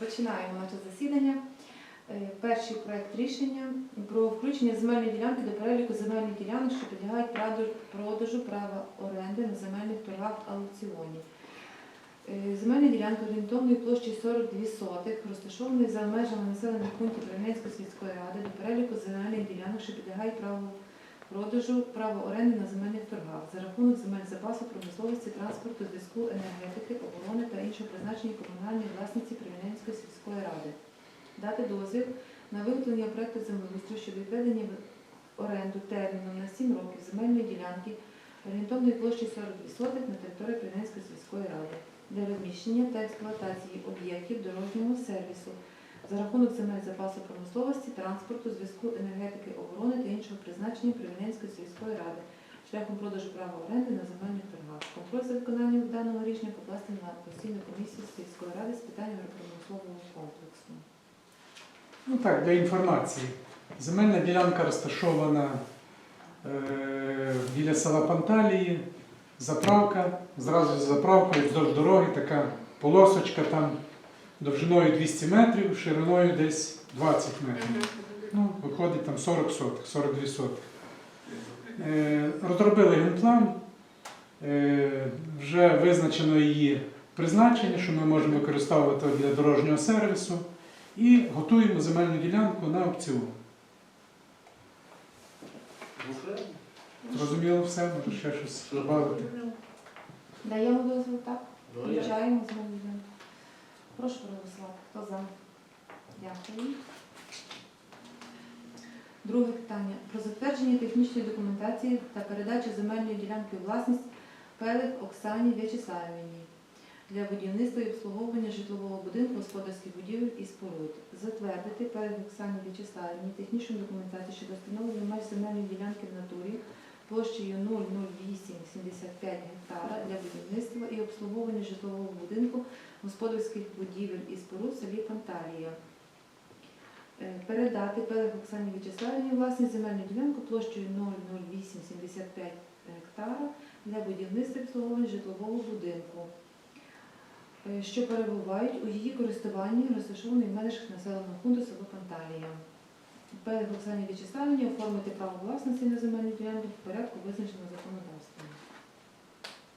Розпочинаємо наше засідання. Е, Перший проект рішення про включення земельної ділянки до переліку земельних ділянок, що підлягають продажу права оренди на земельних торгах аукціоні. Е, Земельна ділянка орієнтовною площею 42 сотих, розташованої за межами населених пунктів Примінської сільської ради до переліку земельних ділянок, що підлягають праву продажу права оренди на земельних торгах запасу промисловості, транспорту, зв'язку, енергетики, оборони та іншого призначення комунальної власниці Примінської сільської ради. Дати дозвіл на виготовлення проекту землеустрою щодо відведення в оренду терміну на 7 років земельної ділянки орієнтовної площі 42 сотих на території Примінської сільської ради для розміщення та експлуатації об'єктів дорожнього сервісу за рахунок земель запасу промисловості, транспорту, зв'язку, енергетики, оборони та іншого призначення Примінської сільської ради шляхом продажу права оренди на земельних торгах. Контроль за виконанням даного рішення покласти на постійну комісію сільської ради з питань агропромислового комплексу. Ну так, для інформації. Земельна ділянка розташована е, біля села Панталії, заправка, зразу за заправкою вздовж дороги така полосочка там довжиною 200 метрів, шириною десь 20 метрів. Ну, виходить там 40 сотих, 42 сотих. Е, розробили генплан, е, вже визначено її призначення, що ми можемо використовувати для дорожнього сервісу. І готуємо земельну ділянку на аукціон. Зрозуміло все, може ще щось додати. Даємо дозвіл, так? Ну, Включаємо земельну ділянку. Прошу проголосувати. Хто за? Дякую. Друге питання. Про затвердження технічної документації та передачу земельної ділянки у власність Пелих Оксані В'ячеславівні для будівництва і обслуговування житлового будинку, господарських будівель і споруд. Затвердити Пелих Оксані В'ячеславівні технічну документацію щодо встановлення меж земельної ділянки в натурі площею 00875 гектара для будівництва і обслуговування житлового будинку, господарських будівель і споруд в селі Панталія. Е, Передати Пелих Оксані В'ячеславівні власність земельну ділянку площею 00875 гектара для будівництва обслуговування житлового будинку, е, що перебувають у її користуванні, розташованій в межах населеного пункту село Панталія. Пелих Оксані В'ячеславівні оформити право власності на земельну ділянку в порядку, визначеному законодавством.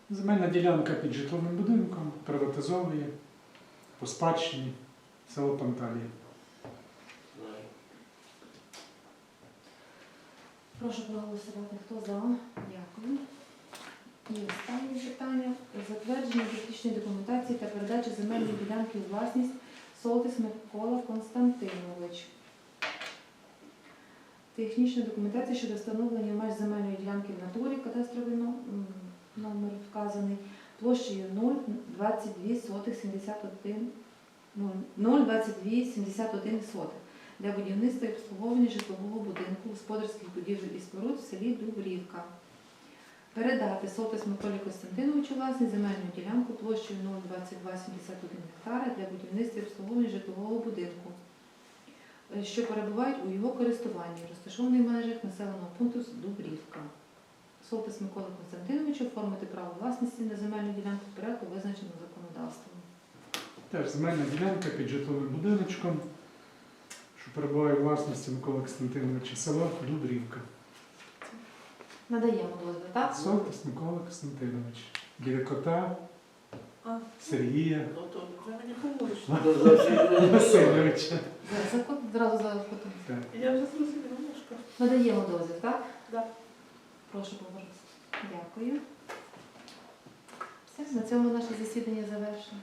Земельна ділянка під житловим будинком приватизовує по спадщині село Панталія. Прошу проголосувати. Хто за? Дякую. І останнє питання. Затвердження технічної документації та передача земельної ділянки у власність Солтис Микола Константинович. Технічна документація щодо встановлення меж земельної ділянки в натурі, кадастровий номер вказаний, площею 0,22 сотих 71 ну, 0,2271 сотих для будівництва і обслуговування житлового будинку, господарських будівель і споруд в селі Дубрівка. Передати Солтис Миколі Костянтиновичу власність земельну ділянку площею 02271 гектара для будівництва і обслуговування житлового будинку, е, що перебувають у його користуванні, розташований в межах населеного пункту Дубрівка. Солтис Миколи Константиновичу оформити право власності на земельну ділянку в порядку, визначеному законодавством. Теж земельна ділянка під житловим будиночком, перебуває у власності Миколи Костянтиновича, село Дубрівка. Надаємо дозвіл, так? Солтис Микола Костянтинович. Біля кота А. Сергія Ну Васильовича. За- код- Зразу за котом. Так. Я вже зрозуміла, Мошка. Надаємо дозвіл, так? Да. Прошу повернутися. Дякую. Все, на цьому наше засідання завершено.